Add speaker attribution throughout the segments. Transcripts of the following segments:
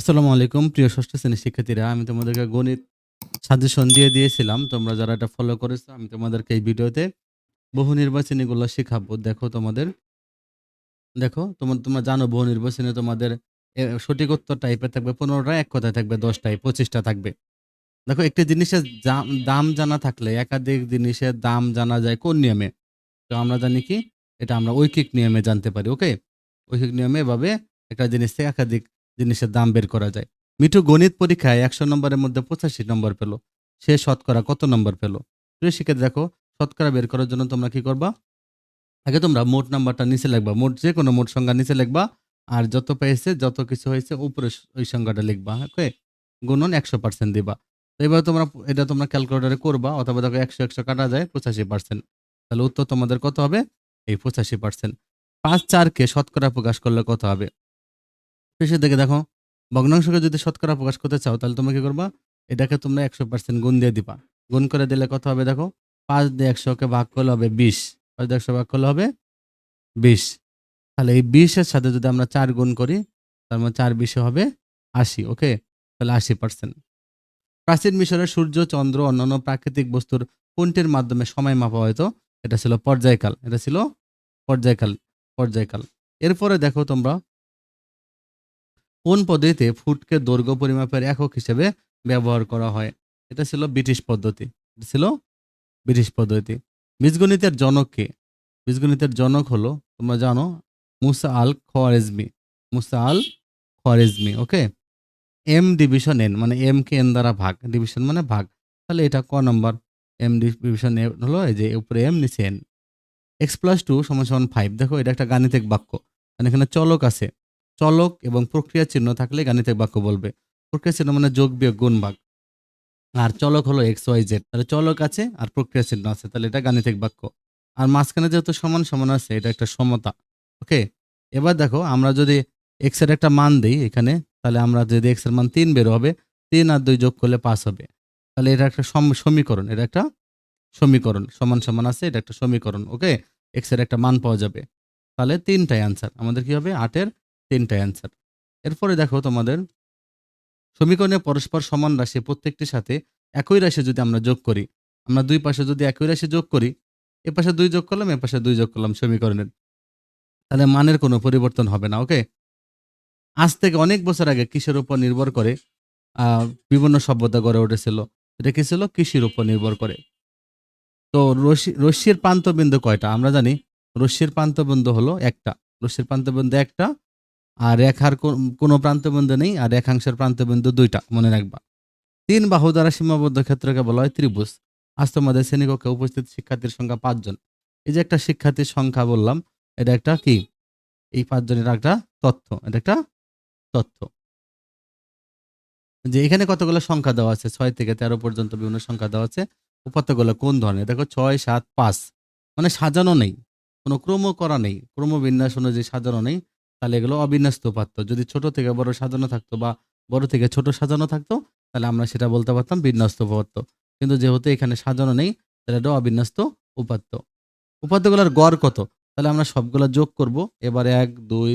Speaker 1: আসসালামু আলাইকুম প্রিয় ষষ্ঠ শ্রেণীর শিক্ষার্থীরা আমি তোমাদেরকে গণিত সাজেশন দিয়ে দিয়েছিলাম তোমরা যারা এটা ফলো করেছো আমি তোমাদেরকে এই ভিডিওতে বহু নির্বাচনীগুলো শেখাবো দেখো তোমাদের দেখো তোমার তোমরা জানো বহু নির্বাচনে তোমাদের সঠিক উত্তর টাইপে থাকবে পনেরোটা এক কথায় থাকবে দশটায় পঁচিশটা থাকবে দেখো একটি জিনিসের দাম জানা থাকলে একাধিক জিনিসের দাম জানা যায় কোন নিয়মে তো আমরা জানি কি এটা আমরা ঐকিক নিয়মে জানতে পারি ওকে ঐকিক নিয়মে এভাবে একটা থেকে একাধিক জিনিসের দাম বের করা যায় মিঠু গণিত পরীক্ষায় একশো নম্বরের মধ্যে পঁচাশি নম্বর পেল সে শতকরা কত নম্বর পেল প্রিয় শিক্ষার্থী দেখো শতকরা বের করার জন্য তোমরা কি করবা আগে তোমরা মোট নাম্বারটা নিচে লিখবা মোট যে কোনো মোট সংখ্যা নিচে লিখবা আর যত পেয়েছে যত কিছু হয়েছে উপরে ওই সংখ্যাটা লিখবা ওকে গুণন একশো পার্সেন্ট দিবা তো এবার তোমরা এটা তোমরা ক্যালকুলেটারে করবা অথবা দেখো একশো একশো কাটা যায় পঁচাশি পার্সেন্ট তাহলে উত্তর তোমাদের কত হবে এই পঁচাশি পার্সেন্ট পাঁচ চারকে শতকরা প্রকাশ করলে কত হবে শেষের দিকে দেখো ভগ্নাংশকে যদি শতকরা প্রকাশ করতে চাও তাহলে তুমি কি করবা এটাকে তোমরা একশো পার্সেন্ট গুণ দিয়ে দিবা গুণ করে দিলে কত হবে দেখো পাঁচ দিয়ে একশোকে ভাগ করলে হবে বিশ পাঁচ দিয়ে একশো ভাগ করলে হবে বিশ তাহলে এই বিশের সাথে যদি আমরা চার গুণ করি তার মধ্যে মানে চার বিশে হবে আশি ওকে তাহলে আশি পার্সেন্ট প্রাচীন মিশরে সূর্য চন্দ্র অন্যান্য প্রাকৃতিক বস্তুর কোনটির মাধ্যমে সময় মাপা হয়তো এটা ছিল পর্যায়কাল এটা ছিল পর্যায়কাল পর্যায়কাল এরপরে দেখো তোমরা কোন পদ্ধতিতে ফুটকে দৈর্ঘ্য পরিমাপের একক হিসেবে ব্যবহার করা হয় এটা ছিল ব্রিটিশ পদ্ধতি এটা ছিল ব্রিটিশ পদ্ধতি বীজগণিতের জনক কে বীজগণিতের জনক হলো তোমরা জানো Musa al Khwarizmi Musa al Khwarizmi okay M division N মানে এম কে এন দ্বারা ভাগ ডিভিশন মানে ভাগ তাহলে এটা ক নম্বর এম ডিভিশন এন হলো এই যে উপরে এম নিচে এন এক্স প্লাস টু সমান সমান ফাইভ দেখো এটা একটা গাণিতিক বাক্য মানে এখানে চলক আছে চলক এবং প্রক্রিয়া চিহ্ন থাকলে গাণিতিক বাক্য বলবে প্রক্রিয়া চিহ্ন মানে যোগ বিয়োগ গুণ বাক আর চলক হলো এক্স ওয়াই জেড তাহলে চলক আছে আর প্রক্রিয়া চিহ্ন আছে তাহলে এটা গাণিতিক বাক্য আর মাঝখানে যেহেতু সমান সমান আছে এটা একটা সমতা ওকে এবার দেখো আমরা যদি এক্সের একটা মান দিই এখানে তাহলে আমরা যদি এক্সের মান তিন বের হবে তিন আর দুই যোগ করলে পাঁচ হবে তাহলে এটা একটা সমীকরণ এটা একটা সমীকরণ সমান সমান আছে এটা একটা সমীকরণ ওকে এক্সের একটা মান পাওয়া যাবে তাহলে তিনটাই আনসার আমাদের কি হবে আটের তিনটা অ্যান্সার এরপরে দেখো তোমাদের সমীকরণে পরস্পর সমান রাশি প্রত্যেকটির সাথে একই রাশি যদি আমরা যোগ করি আমরা দুই পাশে যদি একই রাশি যোগ করি এ পাশে দুই যোগ করলাম এ পাশে দুই যোগ করলাম সমীকরণের তাহলে মানের কোনো পরিবর্তন হবে না ওকে আজ থেকে অনেক বছর আগে কিসের উপর নির্ভর করে বিভিন্ন সভ্যতা গড়ে উঠেছিল এটা কি ছিল কৃষির উপর নির্ভর করে তো রশ্মি রশ্মির প্রান্তবিন্দু কয়টা আমরা জানি রশ্মির প্রান্তবিন্দু হলো একটা রশ্মির প্রান্তবিন্দু একটা আর রেখার কোনো প্রান্তবিন্দু নেই আর রেখাংশের প্রান্তবিন্দু দুইটা মনে রাখবা তিন বাহু দ্বারা সীমাবদ্ধ ক্ষেত্রকে বলা হয় ত্রিভুজ আজ তোমাদের শ্রেণীকক্ষে উপস্থিত শিক্ষার্থীর সংখ্যা পাঁচজন এই যে একটা শিক্ষার্থীর সংখ্যা বললাম এটা একটা কি এই পাঁচজনের একটা তথ্য এটা একটা তথ্য যে এখানে কতগুলো সংখ্যা দেওয়া আছে ছয় থেকে তেরো পর্যন্ত বিভিন্ন সংখ্যা দেওয়া আছে উপাত্তগুলো কোন ধরনের দেখো ছয় সাত পাঁচ মানে সাজানো নেই কোনো ক্রম করা নেই ক্রমবিন্যাস অনুযায়ী সাজানো নেই তাহলে এগুলো অবিন্যস্ত পারত যদি ছোট থেকে বড় সাজানো থাকতো বা বড় থেকে ছোট সাজানো থাকতো তাহলে আমরা সেটা বলতে পারতাম বিন্যস্ত উপাত্ত কিন্তু যেহেতু এখানে সাজানো নেই তাহলে এটা অবিন্যস্ত উপাত্ত উপাত্তগুলোর গড় কত তাহলে আমরা সবগুলো যোগ করব এবার এক দুই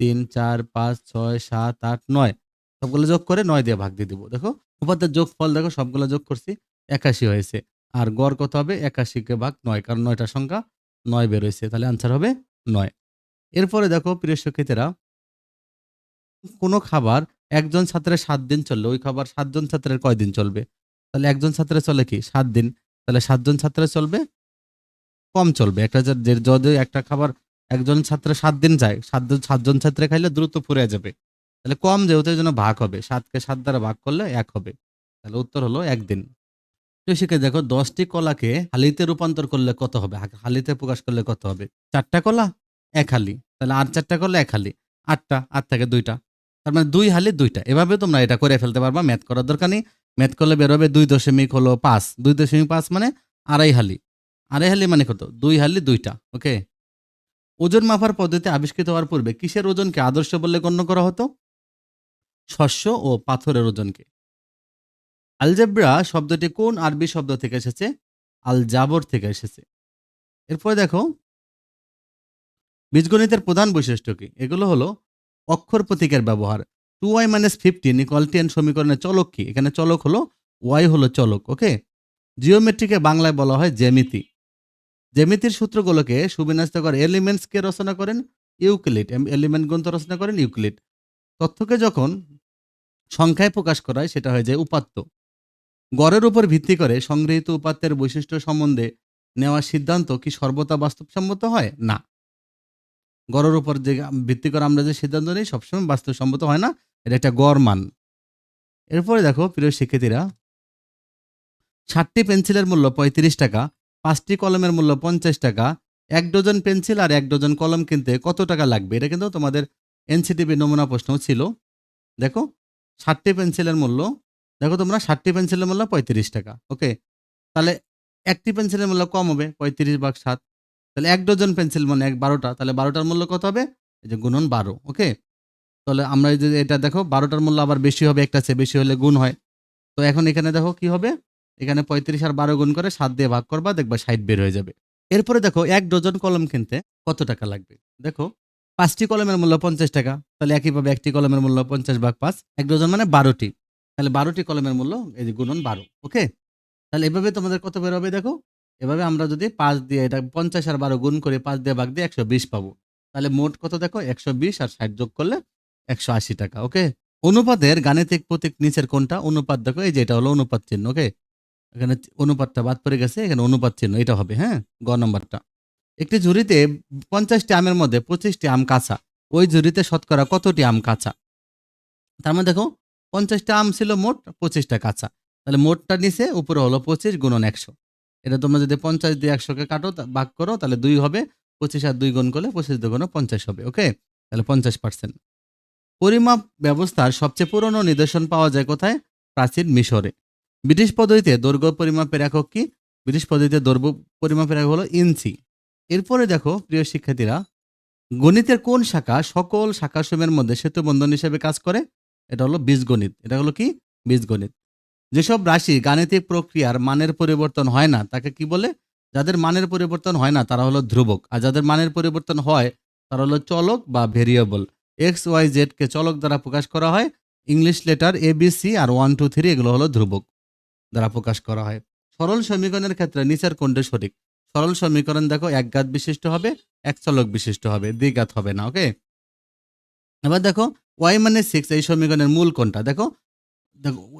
Speaker 1: তিন চার পাঁচ ছয় সাত আট নয় সবগুলো যোগ করে নয় দিয়ে ভাগ দিয়ে দিব দেখো উপাত্তের যোগ ফল দেখো সবগুলো যোগ করছি একাশি হয়েছে আর গড় কত হবে একাশিকে ভাগ নয় কারণ নয়টা সংখ্যা নয় বেরোয়েছে তাহলে আনসার হবে নয় এরপরে দেখো প্রিয় শিক্ষিতেরা কোনো খাবার একজন ছাত্রের সাত দিন চললে ওই খাবার সাতজন ছাত্রের কয়দিন চলবে তাহলে একজন ছাত্রের চলে কি সাত দিন তাহলে সাতজন ছাত্রের চলবে কম চলবে একটা যদি একটা খাবার একজন ছাত্র সাত দিন যায় সাতজন সাতজন ছাত্রে খাইলে দ্রুত ফুরে যাবে তাহলে কম যেহেতু জন্য ভাগ হবে সাতকে সাত দ্বারা ভাগ করলে এক হবে তাহলে উত্তর হলো একদিন শিখে দেখো দশটি কলাকে হালিতে রূপান্তর করলে কত হবে হালিতে প্রকাশ করলে কত হবে চারটা কলা এক হালি তাহলে আর চারটা করলে এক হালি আটটা আট থেকে দুইটা তার মানে দুই হালি দুইটা এভাবে তোমরা এটা করে ফেলতে পারবা ম্যাথ করার দরকার নেই ম্যাথ করলে বেরোবে দুই দশমিক হলো পাঁচ দুই দশমিক পাঁচ মানে আড়াই হালি আড়াই হালি মানে কত দুই হালি দুইটা ওকে ওজন মাপার পদ্ধতি আবিষ্কৃত হওয়ার পূর্বে কিসের ওজনকে আদর্শ বলে গণ্য করা হতো শস্য ও পাথরের ওজনকে আলজেব্রা শব্দটি কোন আরবি শব্দ থেকে এসেছে আল জাবর থেকে এসেছে এরপরে দেখো বীজগণিতের প্রধান বৈশিষ্ট্য কী এগুলো হলো অক্ষর প্রতীকের ব্যবহার two Y minus fifteen equal ten সমীকরণের চলক কি এখানে চলক হলো ওয়াই হলো চলক ওকে জিওমেট্রিকে বাংলায় বলা হয় জ্যামিতি জ্যামিতির সূত্রগুলোকে সুবিন্যাস্তকর এলিমেন্টসকে রচনা করেন ইউক্লিড এলিমেন্ট গ্রন্থ রচনা করেন ইউক্লিড তথ্যকে যখন সংখ্যায় প্রকাশ করায় সেটা হয়ে যায় উপাত্ত গড়ের উপর ভিত্তি করে সংগৃহীত উপাত্তের বৈশিষ্ট্য সম্বন্ধে নেওয়া সিদ্ধান্ত কি সর্বদা বাস্তবসম্মত হয় না গড়ের উপর যে ভিত্তি করে আমরা যে সিদ্ধান্ত নিই সবসময় বাস্তবসম্মত হয় না এটা একটা গড় মান এরপরে দেখো প্রিয় শিক্ষার্থীরা ষাটটি পেন্সিলের মূল্য পঁয়ত্রিশ টাকা পাঁচটি কলমের মূল্য পঞ্চাশ টাকা এক ডজন পেন্সিল আর এক ডজন কলম কিনতে কত টাকা লাগবে এটা কিন্তু তোমাদের এনসিটিভি নমুনা প্রশ্ন ছিল দেখো ষাটটি পেন্সিলের মূল্য দেখো তোমরা ষাটটি পেন্সিলের মূল্য পঁয়ত্রিশ টাকা ওকে তাহলে একটি পেন্সিলের মূল্য কম হবে পঁয়ত্রিশ ভাগ সাত তাহলে এক ডজন পেন্সিল মানে এক বারোটা তাহলে বারোটার মূল্য কত হবে এই যে গুণন বারো ওকে তাহলে আমরা যে এটা দেখো বারোটার মূল্য আবার বেশি হবে একটা চেয়ে বেশি হলে গুণ হয় তো এখন এখানে দেখো কি হবে এখানে পঁয়ত্রিশ আর বারো গুণ করে সাত দিয়ে ভাগ করবা দেখবা ষাট বের হয়ে যাবে এরপরে দেখো এক ডজন কলম কিনতে কত টাকা লাগবে দেখো পাঁচটি কলমের মূল্য পঞ্চাশ টাকা তাহলে একইভাবে একটি কলমের মূল্য পঞ্চাশ ভাগ পাঁচ এক ডজন মানে বারোটি তাহলে বারোটি কলমের মূল্য এই যে গুণন বারো ওকে তাহলে এভাবে তোমাদের কত বের হবে দেখো এভাবে আমরা যদি পাঁচ দিয়ে এটা পঞ্চাশ আর বারো গুণ করে পাঁচ দিয়ে ভাগ দিয়ে একশো বিশ পাবো তাহলে মোট কত দেখো একশো বিশ আর ষাট যোগ করলে একশো আশি টাকা ওকে অনুপাতের গাণিতিক প্রতীক নিচের কোনটা অনুপাত দেখো এই যে এটা হলো অনুপাত চিহ্ন ওকে এখানে অনুপাতটা বাদ পড়ে গেছে এখানে অনুপাত চিহ্ন এটা হবে হ্যাঁ গ নম্বরটা একটি ঝুড়িতে পঞ্চাশটি আমের মধ্যে পঁচিশটি আম কাঁচা ওই ঝুড়িতে শতকরা কতটি আম কাঁচা তার মধ্যে মানে দেখো পঞ্চাশটা আম ছিল মোট পঁচিশটা কাঁচা তাহলে মোটটা নিচে উপরে হলো পঁচিশ গুণন একশো এটা তোমরা যদি পঞ্চাশ দিয়ে একশোকে কাটো ভাগ করো তাহলে দুই হবে পঁচিশ আর দুই গুণ করলে পঁচিশ গুণ পঞ্চাশ হবে ওকে তাহলে পঞ্চাশ পার্সেন্ট পরিমাপ ব্যবস্থার সবচেয়ে পুরনো নিদর্শন পাওয়া যায় কোথায় প্রাচীন মিশরে ব্রিটিশ পদ্ধতিতে দৈর্ঘ্য পরিমাপের একক কি ব্রিটিশ পদ্ধতিতে দৈর্ঘ্য পরিমাপের একক হলো ইঞ্চি এরপরে দেখো প্রিয় শিক্ষার্থীরা গণিতের কোন শাখা সকল শাখাসমূহের মধ্যে সেতু বন্ধন হিসেবে কাজ করে এটা হলো বীজগণিত এটা হলো কি বীজগণিত যেসব রাশি গাণিতিক প্রক্রিয়ার মানের পরিবর্তন হয় না তাকে কি বলে যাদের মানের পরিবর্তন হয় না তারা হলো ধ্রুবক আর যাদের মানের পরিবর্তন হয় তারা হলো চলক বা ভেরিয়েবল এক্স ওয়াই জেডকে চলক দ্বারা প্রকাশ করা হয় English letter A B C আর ওয়ান টু থ্রি এগুলো হলো ধ্রুবক দ্বারা প্রকাশ করা হয় সরল সমীকরণের ক্ষেত্রে নিচের কোনটি সঠিক সরল সমীকরণ দেখো এক গাত বিশিষ্ট হবে এক চলক বিশিষ্ট হবে দ্বিঘাত হবে না ওকে এবার দেখো ওয়াই মানে সিক্স এই সমীকরণের মূল কোনটা দেখো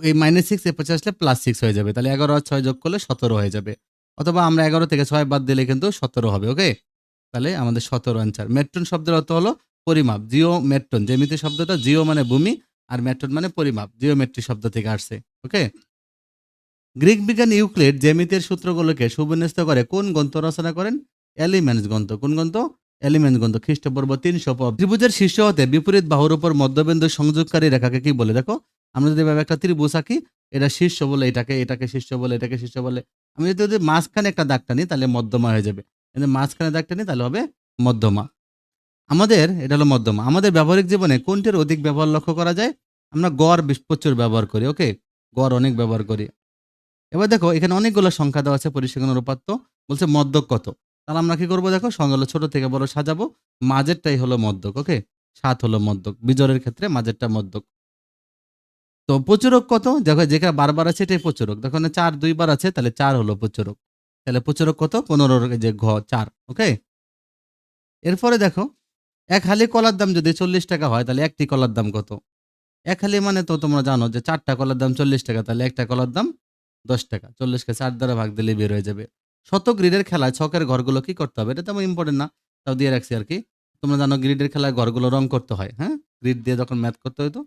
Speaker 1: এই মাইনাস সিক্স এ পাশে আসলে প্লাস সিক্স হয়ে যাবে তাহলে এগারো আর ছয় যোগ করলে সতেরো হয়ে যাবে অথবা আমরা এগারো থেকে ছয় বাদ দিলে কিন্তু সতেরো হবে ওকে তাহলে আমাদের সতেরো অ্যান্সার মেট্রন শব্দের অর্থ হলো পরিমাপ জিও মেট্রন জেমিতি শব্দটা জিও মানে ভূমি আর মেট্রন মানে পরিমাপ জিওমেট্রি শব্দ থেকে আসছে ওকে গ্রিক বিজ্ঞান ইউক্লিড জ্যামিতির সূত্রগুলোকে সুবিন্যস্ত করে কোন গ্রন্থ রচনা করেন এলিমেন্টস গ্রন্থ কোন গ্রন্থ এলিমেন্টস গ্রন্থ খ্রিস্টপূর্ব তিনশো ত্রিভুজের শীর্ষ হতে বিপরীত বাহুর উপর মধ্যবিন্দু সংযোগকারী রেখাকে কি বলে দেখো আমরা যদি এভাবে একটা ত্রিভুজ আঁকি এটা শীর্ষ বলে এটাকে এটাকে শীর্ষ বলে এটাকে শীর্ষ বলে আমি যদি যদি মাঝখানে একটা দাগটা নিই তাহলে মধ্যমা হয়ে যাবে কিন্তু মাঝখানে দাগটা নিই তাহলে হবে মধ্যমা আমাদের এটা হলো মধ্যমা আমাদের ব্যবহারিক জীবনে কোনটির অধিক ব্যবহার লক্ষ্য করা যায় আমরা গড় প্রচুর ব্যবহার করি ওকে গড় অনেক ব্যবহার করি এবার দেখো এখানে অনেকগুলো সংখ্যা দেওয়া আছে পরিসংখ্যান অনুপাত্য বলছে মধ্যক কত তাহলে আমরা কি করবো দেখো সংখ্যাগুলো ছোট থেকে বড় সাজাবো মাঝেরটাই হলো মধ্যক ওকে সাত হলো মধ্যক বিজরের ক্ষেত্রে মাঝেরটা মধ্যক তো প্রচুরক কত দেখো যেটা বারবার আছে এটাই প্রচুরক দেখো না চার দুইবার আছে তাহলে চার হলো প্রচুরক তাহলে প্রচুরক কত পনেরো যে ঘ চার ওকে এরপরে দেখো এক হালি কলার দাম যদি চল্লিশ টাকা হয় তাহলে একটি কলার দাম কত এক হালি মানে তো তোমরা জানো যে চারটা কলার দাম চল্লিশ টাকা তাহলে একটা কলার দাম দশ টাকা চল্লিশকে চার দ্বারা ভাগ দিলে বের হয়ে যাবে শত গ্রিডের খেলায় ছকের ঘরগুলো কি করতে হবে এটা তেমন ইম্পর্টেন্ট না তাও দিয়ে রাখছি আর কি তোমরা জানো গ্রিডের খেলায় ঘরগুলো রং করতে হয় হ্যাঁ গ্রিড দিয়ে যখন ম্যাথ করতে তো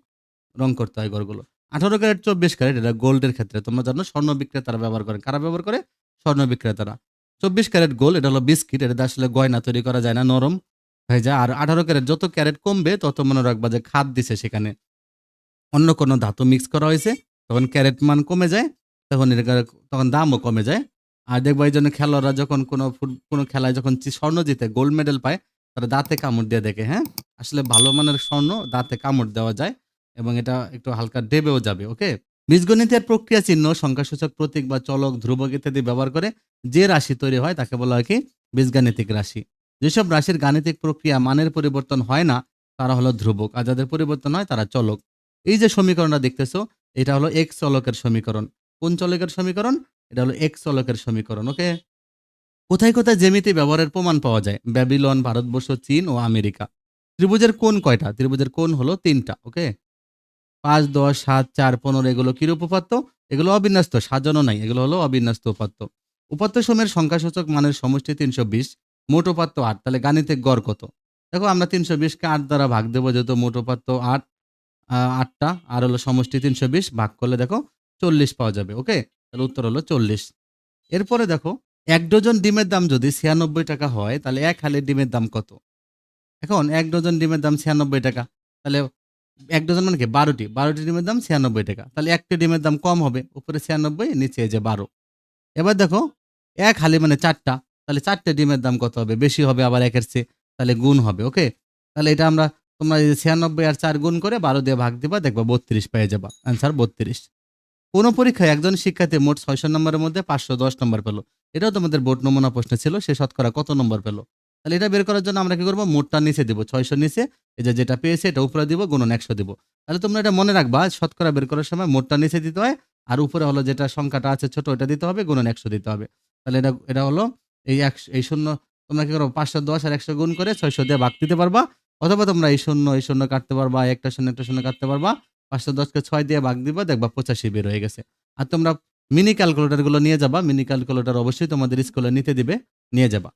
Speaker 1: রং করতে হয় ঘরগুলো আঠারো ক্যারেট চব্বিশ ক্যারেট এটা গোল্ডের ক্ষেত্রে তোমরা জানো স্বর্ণ বিক্রেতারা ব্যবহার করে কারা ব্যবহার করে স্বর্ণ বিক্রেতারা চব্বিশ ক্যারেট গোল্ড এটা হলো বিস্কিট এটা আসলে গয়না তৈরি করা যায় না নরম হয়ে যায় আর আঠারো ক্যারেট যত ক্যারেট কমবে তত মনে রাখবা যে খাদ দিছে সেখানে অন্য কোনো ধাতু মিক্স করা হয়েছে তখন ক্যারেট মান কমে যায় তখন তখন দামও কমে যায় আর দেখবো এই জন্য খেলোয়াড়রা যখন কোনো ফুট কোনো খেলায় যখন স্বর্ণ জিতে গোল্ড মেডেল পায় তারা দাঁতে কামড় দিয়ে দেখে হ্যাঁ আসলে ভালো মানের স্বর্ণ দাঁতে কামড় দেওয়া যায় এবং এটা একটু হালকা ডেবেও যাবে ওকে বীজগণিতের প্রক্রিয়া চিহ্ন সংখ্যাসূচক প্রতীক বা চলক ধ্রুবক ইত্যাদি ব্যবহার করে যে রাশি তৈরি হয় তাকে বলা হয় কি বীজগাণিতিক রাশি যেসব রাশির গাণিতিক প্রক্রিয়া মানের পরিবর্তন হয় না তারা হলো ধ্রুবক আর যাদের পরিবর্তন হয় তারা চলক এই যে সমীকরণটা দেখতেছো এটা হলো এক চলকের সমীকরণ কোন চলকের সমীকরণ এটা হলো এক চলকের সমীকরণ ওকে কোথায় কোথায় জ্যামিতি ব্যবহারের প্রমাণ পাওয়া যায় ব্যাবিলন ভারতবর্ষ চীন ও আমেরিকা ত্রিভুজের কোন কয়টা ত্রিভুজের কোন হলো তিনটা ওকে পাঁচ দশ সাত চার পনেরো এগুলো কিরূপ উপাত্ত এগুলো অবিন্যস্ত সাজানো নাই এগুলো হলো অবিন্যস্ত উপাত্ত উপাত্ত সময়ের সংখ্যাসূচক মানের সমষ্টি তিনশো বিশ মোট উপাত্ত আট তাহলে গাণিতিক গড় কত দেখো আমরা তিনশো বিশকে আট দ্বারা ভাগ দেবো যেহেতু মোট উপাত্ত আট আটটা আর হলো সমষ্টি তিনশো বিশ ভাগ করলে দেখো চল্লিশ পাওয়া যাবে ওকে তাহলে উত্তর হলো চল্লিশ এরপরে দেখো এক ডজন ডিমের দাম যদি ছিয়ানব্বই টাকা হয় তাহলে এক হালের ডিমের দাম কত এখন এক ডজন ডিমের দাম ছিয়ানব্বই টাকা তাহলে এক ডজন মানে কি বারোটি বারোটি ডিমের দাম ছিয়ানব্বই টাকা তাহলে একটি ডিমের দাম কম হবে উপরে ছিয়ানব্বই নিচে যে বারো এবার দেখো এক হালি মানে চারটা তাহলে চারটে ডিমের দাম কত হবে বেশি হবে আবার একের চেয়ে তাহলে গুণ হবে ওকে তাহলে এটা আমরা তোমরা ছিয়ানব্বই আর চার গুণ করে বারো দিয়ে ভাগ দেবা দেখবা বত্রিশ পেয়ে যাবা অ্যান্সার বত্রিশ কোনো পরীক্ষায় একজন শিক্ষার্থী মোট ছয়শো নম্বরের মধ্যে পাঁচশো দশ নম্বর পেলো এটাও তোমাদের বোর্ড নমুনা প্রশ্ন ছিল সে শতকরা কত নম্বর পেলো তাহলে এটা বের করার জন্য আমরা কি করবো মোটটা নিচে দেবো ছয়শো নিচে এই যে যেটা পেয়েছে এটা উপরে দিব গুণন একশো দিব তাহলে তোমরা এটা মনে রাখবা শতকরা বের করার সময় মোটটা নিচে দিতে হয় আর উপরে হলো যেটা সংখ্যাটা আছে ছোট এটা দিতে হবে গুণন একশো দিতে হবে তাহলে এটা এটা হলো এই একশো এই শূন্য তোমরা কি করবো পাঁচশো দশ আর একশো গুণ করে ছয়শো দিয়ে ভাগ দিতে পারবা অথবা তোমরা এই শূন্য এই শূন্য কাটতে পারবা একটা শূন্য একটা শূন্য কাটতে পারবা পাঁচশো দশকে ছয় দিয়ে ভাগ দিবা দেখবা পঁচাশি বের হয়ে গেছে আর তোমরা মিনি ক্যালকুলেটারগুলো নিয়ে যাবা মিনি ক্যালকুলেটার অবশ্যই তোমাদের স্কুলে নিতে দিবে নিয়ে যাবা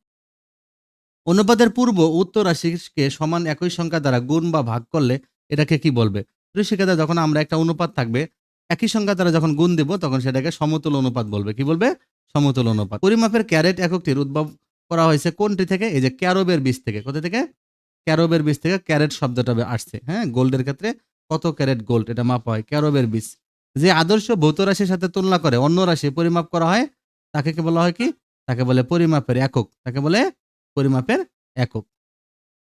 Speaker 1: অনুপাতের পূর্ব উত্তর রাশিকে সমান একই সংখ্যা দ্বারা গুণ বা ভাগ করলে এটাকে কি বলবে সেক্ষেত্রে যখন আমরা একটা অনুপাত থাকবে একই সংখ্যা দ্বারা যখন গুণ দেব তখন সেটাকে সমতুল অনুপাত বলবে কি বলবে সমতুল অনুপাত পরিমাপের ক্যারেট এককটির উদ্ভব করা হয়েছে কোনটি থেকে এই যে ক্যারবের বীজ থেকে কোথা থেকে ক্যারবের বীজ থেকে ক্যারেট শব্দটা আসছে হ্যাঁ গোল্ডের ক্ষেত্রে কত ক্যারেট গোল্ড এটা মাপা হয় ক্যারবের বীজ যে আদর্শ ভৌত রাশির সাথে তুলনা করে অন্য রাশি পরিমাপ করা হয় তাকে কি বলা হয় কি তাকে বলে পরিমাপের একক তাকে বলে পরিমাপের একক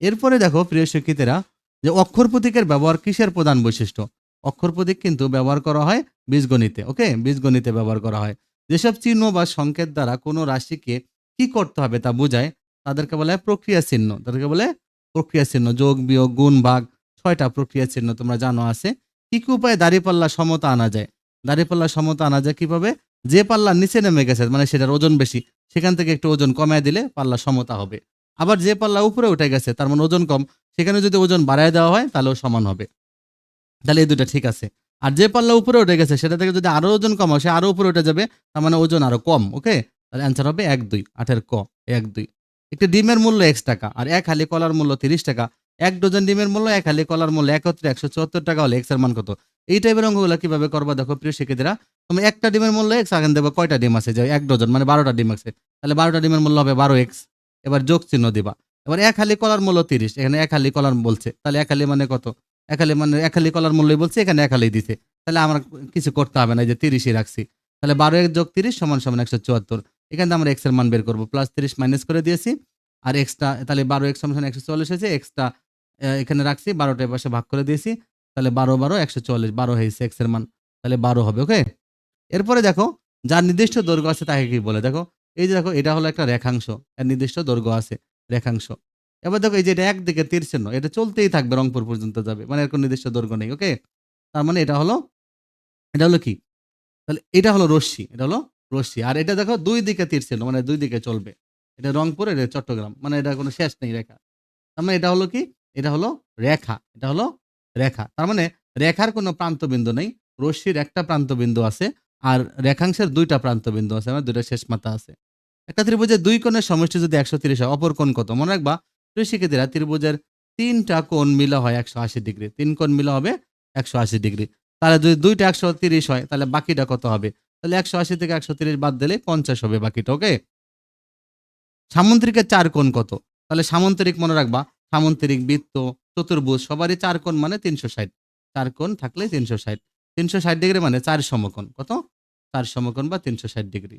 Speaker 1: এরপরে দেখো প্রিয় শিক্ষিতেরা যে অক্ষর প্রতীকের ব্যবহার কিসের প্রধান বৈশিষ্ট্য অক্ষর প্রতীক কিন্তু ব্যবহার করা হয় বীজগণিতে ওকে বীজগণিতে ব্যবহার করা হয় যেসব চিহ্ন বা সংকেত দ্বারা কোনো রাশিকে কি করতে হবে তা বোঝায় তাদেরকে বলে প্রক্রিয়া চিহ্ন তাদেরকে বলে প্রক্রিয়া চিহ্ন যোগ বিয়োগ গুণ ভাগ ছয়টা প্রক্রিয়া চিহ্ন তোমরা জানো আছে কি কি উপায়ে দাঁড়িপাল্লা সমতা আনা যায় দাঁড়িপাল্লা সমতা আনা যায় কীভাবে যে পাল্লা নিচে নেমে গেছে মানে সেটার ওজন বেশি সেখান থেকে একটু ওজন কমায় দিলে পাল্লা সমতা হবে আবার যে পাল্লা উপরে উঠে গেছে তার মানে ওজন কম সেখানে যদি ওজন বাড়ায় দেওয়া হয় তাহলেও সমান হবে তাহলে এই দুটা ঠিক আছে আর যে পাল্লা উপরে উঠে গেছে সেটা থেকে যদি আরও ওজন কম হয় সে আরও উপরে উঠে যাবে তার মানে ওজন আরও কম ওকে তাহলে অ্যান্সার হবে এক দুই আঠের ক এক দুই একটি ডিমের মূল্য একশো টাকা আর এক হালি কলার মূল্য তিরিশ টাকা এক ডজন ডিমের মূল্য এক হালি কলার মূল্য একত্রে একশো চুয়াত্তর টাকা হলে এক্সের মান কত এই টাইপের অঙ্কগুলো কিভাবে করবা দেখো প্রিয় শিক্ষার্থীরা তুমি একটা ডিমের মূল্য এক্স আগে দেবো কয়টা ডিম আছে যে এক ডজন মানে বারোটা ডিম আছে তাহলে বারোটা ডিমের মূল্য হবে বারো এক্স এবার যোগ চিহ্ন দিবা এবার এক হালি কলার মূল্য তিরিশ এখানে এক হালি কলার বলছে তাহলে এক হালি মানে কত এক হালি মানে এক হালি কলার মূল্যই বলছে এখানে এক হালি দিছে তাহলে আমার কিছু করতে হবে না যে তিরিশই রাখছি তাহলে বারো এক যোগ তিরিশ সমান সমান একশো চুয়াত্তর এখানে আমরা এক্সের মান বের করবো প্লাস তিরিশ মাইনাস করে দিয়েছি আর এক্সটা তাহলে বারো এক্স সমান একশো চল্লিশ হয়েছে এক্সটা এখানে রাখছি বারোটা পাশে ভাগ করে দিয়েছি তাহলে বারো বারো একশো চল্লিশ বারো হয়েছে এক্সের মান তাহলে বারো হবে ওকে এরপরে দেখো যার নির্দিষ্ট দৈর্ঘ্য আছে তাকে কি বলে দেখো এই যে দেখো এটা হলো একটা রেখাংশ এর নির্দিষ্ট দৈর্ঘ্য আছে রেখাংশ এবার দেখো এই যে এটা একদিকে তীর চিহ্ন এটা চলতেই থাকবে রংপুর পর্যন্ত যাবে মানে এর কোনো নির্দিষ্ট দৈর্ঘ্য নেই ওকে তার মানে এটা হলো এটা হলো কি তাহলে এটা হলো রশ্মি এটা হলো রশ্মি আর এটা দেখো দুই দিকে তীর চিহ্ন মানে দুই দিকে চলবে এটা রংপুর এটা চট্টগ্রাম মানে এটা কোনো শেষ নেই রেখা তার মানে এটা হলো কি এটা হলো রেখা এটা হলো রেখা তার মানে রেখার কোনো প্রান্তবিন্দু নেই রশ্মির একটা প্রান্তবিন্দু আছে আর রেখাংশের দুইটা প্রান্তবিন্দু আছে আমার মানে দুইটা শেষ মাথা আছে একটা ত্রিভুজের দুই কোণের সমষ্টি যদি একশো তিরিশ হয় অপর কোণ কত মনে রাখবা শিক্ষার্থীরা ত্রিভুজের তিনটা কোণ মিলা হয় একশো আশি ডিগ্রি তিন কোণ মিলা হবে একশো আশি ডিগ্রি তাহলে যদি দুইটা একশো তিরিশ হয় তাহলে বাকিটা কত হবে তাহলে একশো আশি থেকে একশো তিরিশ বাদ দিলে পঞ্চাশ হবে বাকিটা ওকে সামন্তরিকের চার কোণ কত তাহলে সামন্তরিক মনে রাখবা সামন্তরিক বৃত্ত চতুর্ভুজ সবারই চার কোণ মানে তিনশো ষাট চার কোণ থাকলে তিনশো ষাট তিনশো ষাট ডিগ্রি মানে চার সমকোণ কত চার সমকোণ বা তিনশো ষাট ডিগ্রি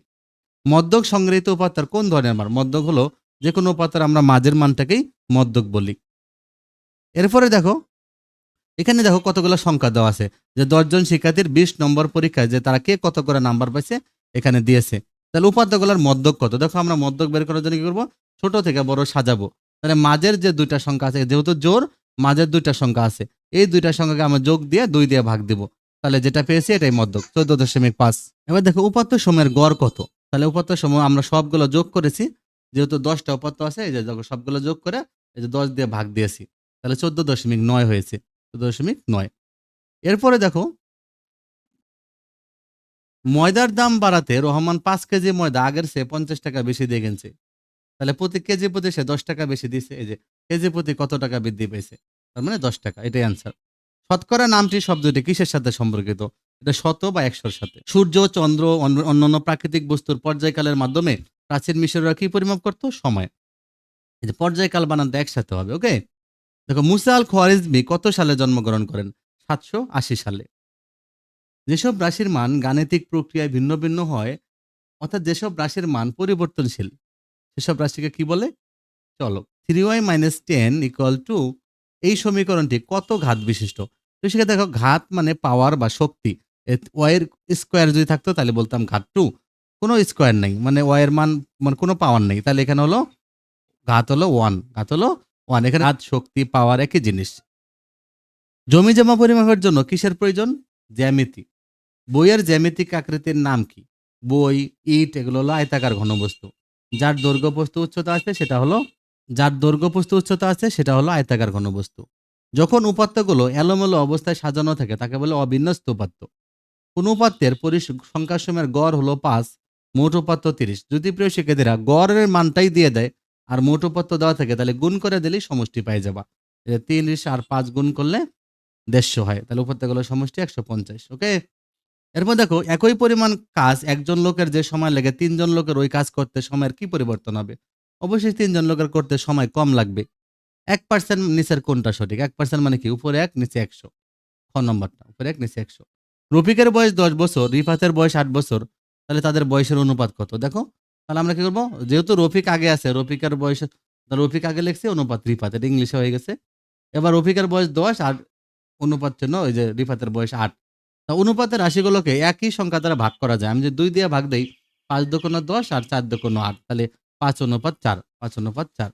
Speaker 1: মদ্যক সংগৃহীত উপাত্তার কোন ধরনের মান মদ্যক হলো যে কোনো উপাত্তার আমরা মাঝের মানটাকেই মদ্যক বলি এরপরে দেখো এখানে দেখো কতগুলো সংখ্যা দেওয়া আছে যে দশজন শিক্ষার্থীর বিশ নম্বর পরীক্ষায় যে তারা কে কত করে নাম্বার পাইছে এখানে দিয়েছে তাহলে উপাত্তগুলোর মদ্যক কত দেখো আমরা মদ্যক বের করার জন্য কি করবো ছোট থেকে বড় সাজাবো তাহলে মাঝের যে দুইটা সংখ্যা আছে যেহেতু জোর মাঝের দুইটা সংখ্যা আছে এই দুইটা সংখ্যাকে আমরা যোগ দিয়ে দুই দিয়ে ভাগ দিব তাহলে যেটা পেয়েছি এটাই মদ্যক চোদ্দ দশমিক পাঁচ এবার দেখো উপাত্ত সময়ের গড় কত তাহলে উপাত্ত সময় আমরা সবগুলো যোগ করেছি যেহেতু দশটা উপাত্ত আছে এই যে সবগুলো যোগ করে এই যে দশ দিয়ে ভাগ দিয়েছি তাহলে চোদ্দ দশমিক নয় হয়েছে চোদ্দ দশমিক নয় এরপরে দেখো ময়দার দাম বাড়াতে রহমান পাঁচ কেজি ময়দা আগের সে পঞ্চাশ টাকা বেশি দিয়ে গেছে তাহলে প্রতি কেজি প্রতি সে দশ টাকা বেশি দিয়েছে এই যে কেজি প্রতি কত টাকা বৃদ্ধি পেয়েছে তার মানে দশ টাকা এটাই অ্যান্সার শতকরা নামটি শব্দটি কিসের সাথে সম্পর্কিত এটা শত বা একশোর সাথে সূর্য চন্দ্র অন্যান্য প্রাকৃতিক বস্তুর পর্যায়কালের মাধ্যমে প্রাচীন মিশররা কি পরিমাপ করত সময় পর্যায়কাল বানাতে একসাথে হবে ওকে দেখো মুসাল খোয়ারিজমি কত সালে জন্মগ্রহণ করেন সাতশো আশি সালে যেসব রাশির মান গাণিতিক প্রক্রিয়ায় ভিন্ন ভিন্ন হয় অর্থাৎ যেসব রাশির মান পরিবর্তনশীল সেসব রাশিকে কি বলে চলো three Y minus ten equal to এই সমীকরণটি কত ঘাত বিশিষ্ট তো সেখানে দেখো ঘাত মানে পাওয়ার বা শক্তি ওয়াইয়ের স্কোয়ার যদি থাকতো তাহলে বলতাম ঘাত টু কোনো স্কোয়ার নেই মানে ওয়াইয়ের মান মানে কোনো পাওয়ার নেই তাহলে এখানে হলো ঘাত হলো ওয়ান ঘাত হলো ওয়ান এখানে ঘাত শক্তি পাওয়ার একই জিনিস জমি জমা পরিমাপের জন্য কিসের প্রয়োজন জ্যামিতি বইয়ের জ্যামিতিক আকৃতির নাম কি বই ইট এগুলো হলো আয়তাকার ঘনবস্তু যার দৈর্ঘ্য বস্তু উচ্চতা আছে সেটা হলো যার দৈর্ঘ্য পুস্তু উচ্চতা আছে সেটা হলো আয়তাকার ঘনবস্তু যখন উপাত্তগুলো এলোমেলো অবস্থায় সাজানো থাকে তাকে বলে অবিন্যস্ত উপাত্ত কোন উপাত্তের পরিসংখ্যাসমের গড় হলো পাঁচ মোট উপাত্ত তিরিশ যদি প্রিয় শিক্ষার্থীরা গড়ের মানটাই দিয়ে দেয় আর মোট উপাত্ত দেওয়া থাকে তাহলে গুণ করে দিলেই সমষ্টি পাই যাবা তিরিশ আর পাঁচ গুণ করলে দেড়শো হয় তাহলে উপত্যকাগুলোর সমষ্টি একশো পঞ্চাশ ওকে এরপর দেখো একই পরিমাণ কাজ একজন লোকের যে সময় লাগে তিনজন লোকের ওই কাজ করতে সময়ের কি পরিবর্তন হবে অবশ্যই তিনজন লোকের করতে সময় কম লাগবে এক পার্সেন্ট নিচের কোনটা সঠিক এক পার্সেন্ট মানে কি উপরে এক নিচে একশো ফোন নম্বরটা উপরে এক নিচে একশো রফিকের বয়স দশ বছর রিফাতের বয়স আট বছর তাহলে তাদের বয়সের অনুপাত কত দেখো তাহলে আমরা কি করবো যেহেতু রফিক আগে আছে রফিকের বয়স রফিক আগে লিখছে অনুপাত রিফাতের ইংলিশে হয়ে গেছে এবার রফিকের বয়স দশ আর অনুপাত চিহ্ন ওই যে রিফাতের বয়স আট তা অনুপাতের রাশিগুলোকে একই সংখ্যা দ্বারা ভাগ করা যায় আমি যে দুই দিয়ে ভাগ দেই পাঁচ দোকানো দশ আর চার দোকানো আট তাহলে পাঁচ অনুপাত চার পাঁচ অনুপাত চার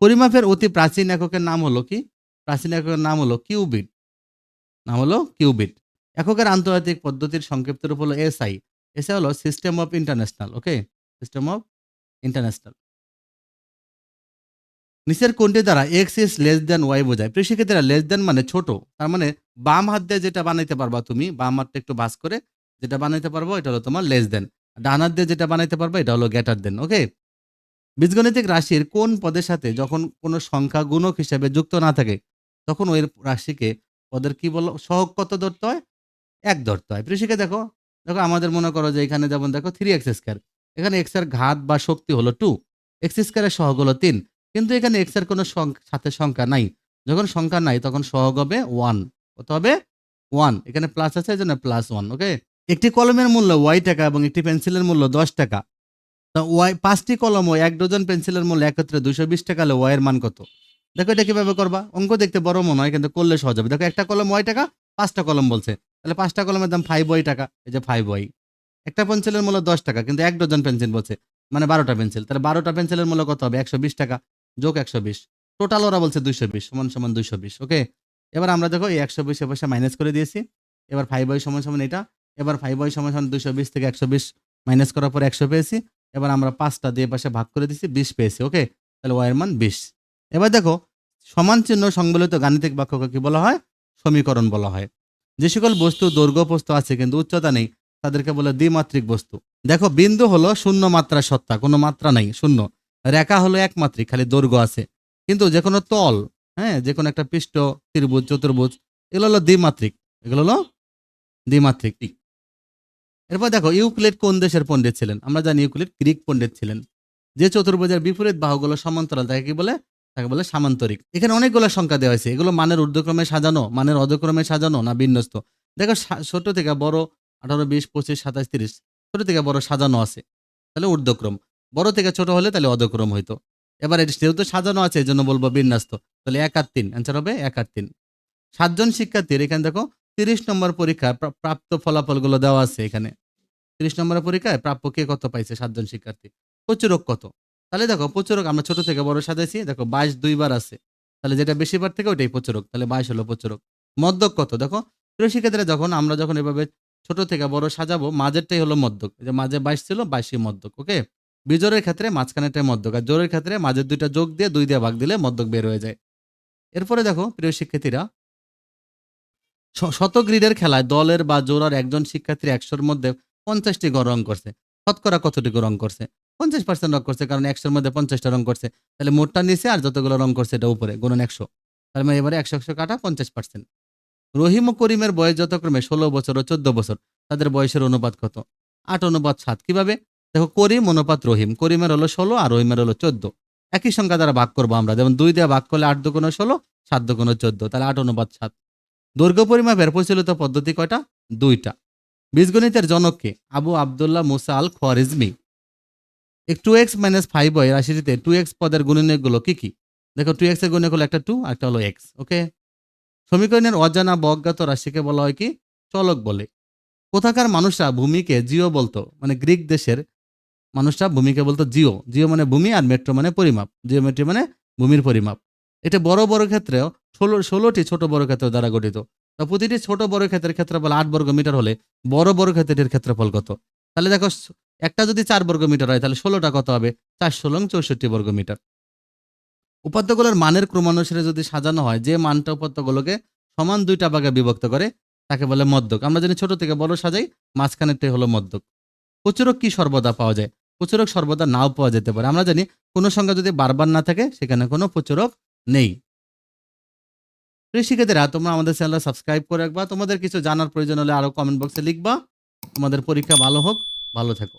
Speaker 1: পরিমাপের অতি প্রাচীন এককের নাম হলো কি প্রাচীন এককের নাম হলো কিউবিট নাম হলো কিউবিট এককের আন্তর্জাতিক পদ্ধতির সংক্ষিপ্ত রূপ হলো এসআই এসআই হলো system of international okay system of international নিচের কোনটি দ্বারা X is less than Y বোঝায় প্রিয় সেক্ষেত্রে লেস দেন মানে ছোট তার মানে বাম হাত দিয়ে যেটা বানাইতে পারবা তুমি বাম হাতটা একটু বাস করে যেটা বানাইতে পারবো এটা হলো তোমার লেস দেন ডান হাত দিয়ে যেটা বানাইতে পারবো এটা হলো গ্যাটার দেন ওকে বীজগণিতিক রাশির কোন পদের সাথে যখন কোনো সংখ্যা গুণক হিসাবে যুক্ত না থাকে তখন ওই রাশিকে পদের কি বলো সহক কত ধরতে হয় এক ধরতে হয় কৃষিকে দেখো দেখো আমাদের মনে করো যে এখানে যেমন দেখো থ্রি এক্স স্কোয়ার এখানে এক্স এর ঘাত বা শক্তি হলো টু এক্স স্কোয়ারের সহগ হলো তিন কিন্তু এখানে এক্স এর কোনো সাথে সংখ্যা নাই যখন সংখ্যা নাই তখন সহগ হবে ওয়ান কত হবে ওয়ান এখানে প্লাস আছে এই জন্য প্লাস ওয়ান ওকে একটি কলমের মূল্য ওয়াই টাকা এবং একটি পেন্সিলের মূল্য দশ টাকা ওয়াই পাঁচটি কলম ও এক ডজন পেন্সিলের মূল্য একত্রে দুশো বিশ টাকা হলে ওয়াইয়ের মান কত দেখো এটা কীভাবে করবা অঙ্ক দেখতে বড় মনে হয় কিন্তু করলে সহজ হবে দেখো একটা কলম ওয়াই টাকা পাঁচটা কলম বলছে তাহলে পাঁচটা কলমের দাম ফাইভ ওয়াই টাকা এই যে ফাইভ ওয়াই একটা পেন্সিলের মূল্য দশ টাকা কিন্তু এক ডজন পেন্সিল বলছে মানে বারোটা পেন্সিল তাহলে বারোটা পেন্সিলের মূল্য কত হবে একশো বিশ টাকা যোগ একশো বিশ টোটাল ওরা বলছে দুশো বিশ সমান সমান দুশো বিশ ওকে এবার আমরা দেখো এই একশো বিশে পয়সা মাইনাস করে দিয়েছি এবার ফাইভ ওয়াই সমান সমান এটা এবার ফাইভ ওয়াই সমান সমান দুশো বিশ থেকে একশো বিশ মাইনাস করার পর একশো পেয়েছি এবার আমরা পাঁচটা দিয়ে পাশে ভাগ করে দিচ্ছি বিশ পেয়েছি ওকে তাহলে এর মান বিশ এবার দেখো সমান চিহ্ন সংবলিত গাণিতিক বাক্যকে কি বলা হয় সমীকরণ বলা হয় যে সকল বস্তু দৈর্ঘ্যপ্রস্থ আছে কিন্তু উচ্চতা নেই তাদেরকে বলে দ্বিমাত্রিক বস্তু দেখো বিন্দু হলো শূন্য মাত্রা সত্তা কোনো মাত্রা নাই শূন্য রেখা হলো একমাত্রিক খালি দৈর্ঘ্য আছে কিন্তু যে কোনো তল হ্যাঁ যে কোনো একটা পৃষ্ঠ ত্রিভুজ চতুর্ভুজ এগুলো হলো দ্বিমাত্রিক এগুলো হলো দ্বিমাত্রিক এরপর দেখো ইউক্লেট কোন দেশের পণ্ডিত ছিলেন আমরা জানি ইউক্লেট গ্রিক পণ্ডিত ছিলেন যে চতুর্ভুজের বিপরীত বাহুগুলো সমান্তরাল তাকে কি বলে তাকে বলে সামান্তরিক এখানে অনেকগুলো সংখ্যা দেওয়া হয়েছে এগুলো মানের ঊর্ধ্বক্রমে সাজানো মানের অধক্রমে সাজানো না বিন্যস্ত দেখো ছোট থেকে বড় আঠারো বিশ পঁচিশ সাতাশ তিরিশ ছোট থেকে বড় সাজানো আছে তাহলে ঊর্ধ্বক্রম বড় থেকে ছোট হলে তাহলে অধক্রম হইতো এবার এটি যেহেতু সাজানো আছে এই জন্য বলবো বিন্যাস্ত তাহলে এক আর তিন অ্যান্সার হবে এক আর তিন সাতজন শিক্ষার্থীর এখানে দেখো তিরিশ নম্বর পরীক্ষায় প্রাপ্ত ফলাফলগুলো দেওয়া আছে এখানে তিরিশ নম্বর পরীক্ষায় প্রাপ্য কে কত পাইছে সাতজন শিক্ষার্থী প্রচুরক কত তাহলে দেখো প্রচুরক আমরা ছোট থেকে বড় সাজাইছি দেখো বাইশ দুইবার আছে তাহলে যেটা বার থেকে ওইটাই প্রচুরক তাহলে বাইশ হলো প্রচুরক মদ্যক কত দেখো প্রিয় শিক্ষার্থীরা যখন আমরা যখন এভাবে ছোট থেকে বড় সাজাবো মাঝেরটাই হলো মদ্যক যে মাঝে বাইশ ছিল বাইশই মদ্যক ওকে বিজোরের ক্ষেত্রে মাঝখানেটাই মদ্যক আর জোরের ক্ষেত্রে মাঝের দুইটা যোগ দিয়ে দুই দিয়ে ভাগ দিলে মদ্যক বের হয়ে যায় এরপরে দেখো প্রিয় শিক্ষার্থীরা শতক গ্রিডের খেলায় দলের বা জোড়ার একজন শিক্ষার্থী একশোর মধ্যে পঞ্চাশটি রং করছে শতকরা কতটুকু রং করছে পঞ্চাশ পার্সেন্ট রং করছে কারণ একশোর মধ্যে পঞ্চাশটা রং করছে তাহলে মোটটা নিচে আর যতগুলো রং করছে এটা উপরে গুণন একশো তার মানে এবারে একশো একশো কাটা পঞ্চাশ পার্সেন্ট রহিম ও করিমের বয়স যথাক্রমে ষোলো বছর ও চোদ্দ বছর তাদের বয়সের অনুপাত কত আট অনুপাত সাত কিভাবে দেখো করিম অনুপাত রহিম করিমের হলো ষোলো আর রহিমের হলো চোদ্দ একই সংখ্যা দ্বারা ভাগ করবো আমরা যেমন দুই দেওয়া ভাগ করলে আট দুগুণ ষোলো সাত দুগুণ চোদ্দ তাহলে আট অনুপাত সাত দৈর্ঘ্য পরিমাপের প্রচলিত পদ্ধতি কয়টা দুইটা বীজগণিতের জনককে Abu Abdullah Musa al Khwarizmi two X minus five Y রাশিটিতে টু এক্স পদের গুণনীয়গুলো কী কী দেখো টু এক্সের গুণনীয়ক হলো একটা টু একটা হলো এক্স ওকে সমীকরণের অজানা বজ্ঞাত অজ্ঞাত রাশিকে বলা হয় কি চলক বলে কোথাকার মানুষরা ভূমিকে জিও বলতো মানে গ্রিক দেশের মানুষরা ভূমিকে বলতো জিও জিও মানে ভূমি আর মেট্রো মানে পরিমাপ জিওমেট্রি মানে ভূমির পরিমাপ এটা বড় বড় ক্ষেত্রেও ষোলো ষোলোটি ছোট বড় ক্ষেত্র দ্বারা গঠিত তো প্রতিটি ছোট বড় ক্ষেত্রের ক্ষেত্রফল আট বর্গ মিটার হলে বড় বড় ক্ষেত্রটির ক্ষেত্রফল কত তাহলে দেখো একটা যদি চার বর্গ মিটার হয় তাহলে ষোলোটা কত হবে চার ষোলং চৌষট্টি বর্গ মিটার উপাত্তগুলোর মানের ক্রমানুসারে যদি সাজানো হয় যে মানটা উপাত্যগুলোকে সমান দুইটা ভাগে বিভক্ত করে তাকে বলে মদ্যক আমরা জানি ছোট থেকে বড় সাজাই মাঝখানেরটাই হলো মদ্যক প্রচুরক কি সর্বদা পাওয়া যায় প্রচুরক সর্বদা নাও পাওয়া যেতে পারে আমরা জানি কোনো সংখ্যা যদি বারবার না থাকে সেখানে কোনো প্রচুরক নেই তো শিক্ষার্থীরা তোমরা আমাদের চ্যানেলটা সাবস্ক্রাইব করে রাখবা তোমাদের কিছু জানার প্রয়োজন হলে আরও কমেন্ট বক্সে লিখবা তোমাদের পরীক্ষা ভালো হোক ভালো থাকো